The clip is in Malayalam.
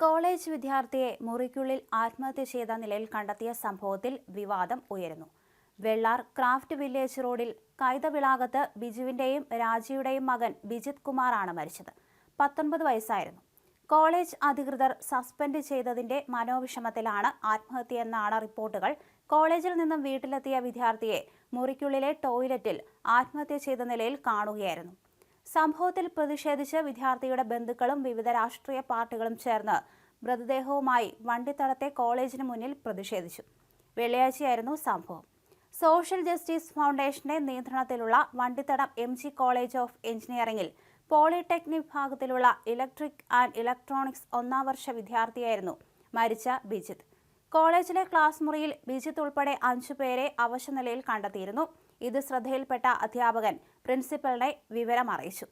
കോളേജ് വിദ്യാർത്ഥിയെ മുറിക്കുള്ളിൽ ആത്മഹത്യ ചെയ്ത നിലയിൽ കണ്ടെത്തിയ സംഭവത്തിൽ വിവാദം ഉയരുന്നു. വെള്ളാർ ക്രാഫ്റ്റ് വില്ലേജ് റോഡിൽ കൈതവിളാകത്ത് ബിജുവിന്റെയും രാജിയുടെയും മകൻ ബിജിത് കുമാറാണ് മരിച്ചത്. പത്തൊൻപത് വയസ്സായിരുന്നു. കോളേജ് അധികൃതർ സസ്പെൻഡ് ചെയ്തതിന്റെ മനോവിഷമത്തിലാണ് ആത്മഹത്യയെന്നാണ് റിപ്പോർട്ടുകൾ. കോളേജിൽ നിന്നും വീട്ടിലെത്തിയ വിദ്യാർത്ഥിയെ മുറിക്കുള്ളിലെ ടോയ്ലറ്റിൽ ആത്മഹത്യ ചെയ്ത നിലയിൽ കാണുകയായിരുന്നു. സംഭവത്തിൽ പ്രതിഷേധിച്ച് വിദ്യാർത്ഥിയുടെ ബന്ധുക്കളും വിവിധ രാഷ്ട്രീയ പാർട്ടികളും ചേർന്ന് മൃതദേഹവുമായി വണ്ടിത്തടത്തെ കോളേജിന് മുന്നിൽ പ്രതിഷേധിച്ചു. വെള്ളിയാഴ്ചയായിരുന്നു സംഭവം. സോഷ്യൽ ജസ്റ്റിസ് ഫൗണ്ടേഷന്റെ നിയന്ത്രണത്തിലുള്ള Vandithadam M G college of എഞ്ചിനീയറിംഗിൽ പോളിടെക്നിക് വിഭാഗത്തിലുള്ള ഇലക്ട്രിക് ആൻഡ് ഇലക്ട്രോണിക്സ് ഒന്നാം വർഷ വിദ്യാർത്ഥിയായിരുന്നു മരിച്ച ബിജിത്ത് കോളേജിലെ ക്ലാസ് മുറിയിൽ ബിജിത്ത് ഉൾപ്പെടെ അഞ്ചു പേരെ അവശനിലയിൽ കണ്ടെത്തിയിരുന്നു. ഇത് ശ്രദ്ധയിൽപ്പെട്ട അധ്യാപകൻ പ്രിൻസിപ്പലിനെ വിവരം അറിയിച്ചു